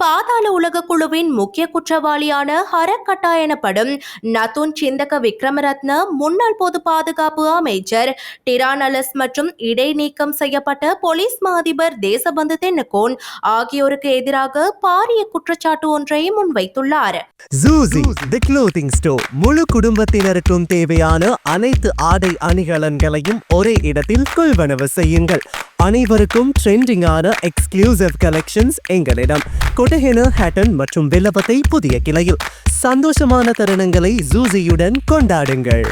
பாதாள உலக குழுவின் முக்கிய குற்றவாளியான ஹரக்கட்டா எனப்படும் நதுன் சிந்தக விக்ரமரத்ன முன்னாள் பொது பாதுகாப்பு அமைச்சர் டிரானலஸ் மற்றும் இடைநீக்கம் செய்யப்பட்ட போலீஸ் மா அதிபர் தேசபந்து தென்னகோன் ஆகியோருக்கு எதிராக பாரிய குற்றச்சாட்டு ஒன்றை முன்வைத்துள்ளார். ஜூசி தி க்ளோத்திங் ஸ்டோர் முழு குடும்பத்தினருக்கும் தேவையான அனைத்து ஆடை அணிகலன்களையும் ஒரே இடத்தில் கொள்வனவு செய்யுங்கள். அனைவருக்கும் ட்ரெண்டிங்கான எக்ஸ்க்ளூசிவ் கலெக்ஷன்ஸ் எங்களிடம். கொடஹென ஹேட்டன் மற்றும் வில்லபத்தை புதிய கிளையில். சந்தோஷமான தருணங்களை ஜூசியுடன் கொண்டாடுங்கள்.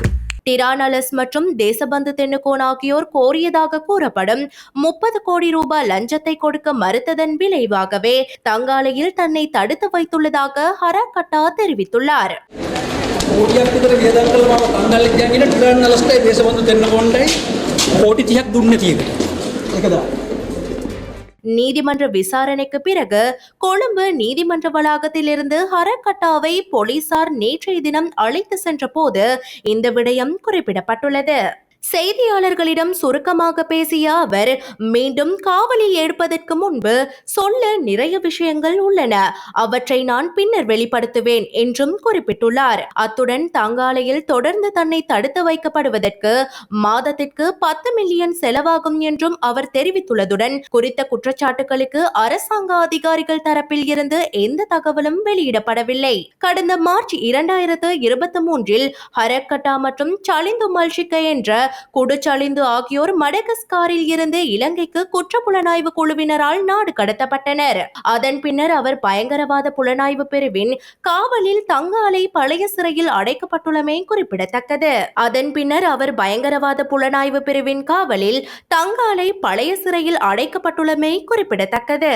டிரானலஸ் மற்றும் தேசபந்து தென்னுகோன் ஆகியோர் கோரியதாக கூறப்படும் முப்பது கோடி ரூபாய் லஞ்சத்தை கொடுக்க மறுத்ததன் விளைவாகவே தங்காலையில் தன்னை தடுத்து வைத்துள்ளதாக ஹரா கட்டா தெரிவித்துள்ளார் கோடியாக நீதிமன்ற விசாரணைக்கு பிறகு கொழும்பு நீதிமன்ற வளாகத்திலிருந்து ஹரகட்டாவை போலீசார் நேற்றைய தினம் அழைத்து சென்ற போது இந்த விடயம் குறிப்பிடப்பட்டுள்ளது. செய்தியாளர்களிடம் சுருக்கமாக பேசிய அவர் மீண்டும் காவலில் எடுப்பதற்கு முன்பு சொல்ல நிறைய விஷயங்கள் உள்ளன. அவற்றை நான் பின்னர் வெளிப்படுத்துவேன் என்றும் குறிப்பிட்டுள்ளார். அத்துடன் தங்காலையில் தொடர்ந்து தன்னை தடுத்து வைக்கப்படுவதற்கு மாதத்திற்கு பத்து மில்லியன் செலவாகும் என்றும் அவர் தெரிவித்துள்ளதுடன் குறித்த குற்றச்சாட்டுகளுக்கு அரசாங்க அதிகாரிகள் தரப்பில் இருந்து எந்த தகவலும் வெளியிடப்படவில்லை. கடந்த மார்ச் இரண்டாயிரத்து இருபத்தி மூன்றில் ஹரக்கட்டா மற்றும் சலிந்து மல்ஷிக்க என்ற குடுச்சலிந்து ஆகியோர் மடகஸ்காரில் இருந்து இலங்கைக்கு குற்ற புலனாய்வு குழுவினரால் நாடு கடத்தப்பட்டனர். அதன் பின்னர் அவர் பயங்கரவாத புலனாய்வு பிரிவின் காவலில் தங்காலை பழைய சிறையில் அடைக்கப்பட்டுள்ளமை குறிப்பிடத்தக்கது. அதன் பின்னர் அவர் பயங்கரவாத புலனாய்வு பிரிவின் காவலில் தங்காலை பழைய சிறையில் அடைக்கப்பட்டுள்ளமை குறிப்பிடத்தக்கது.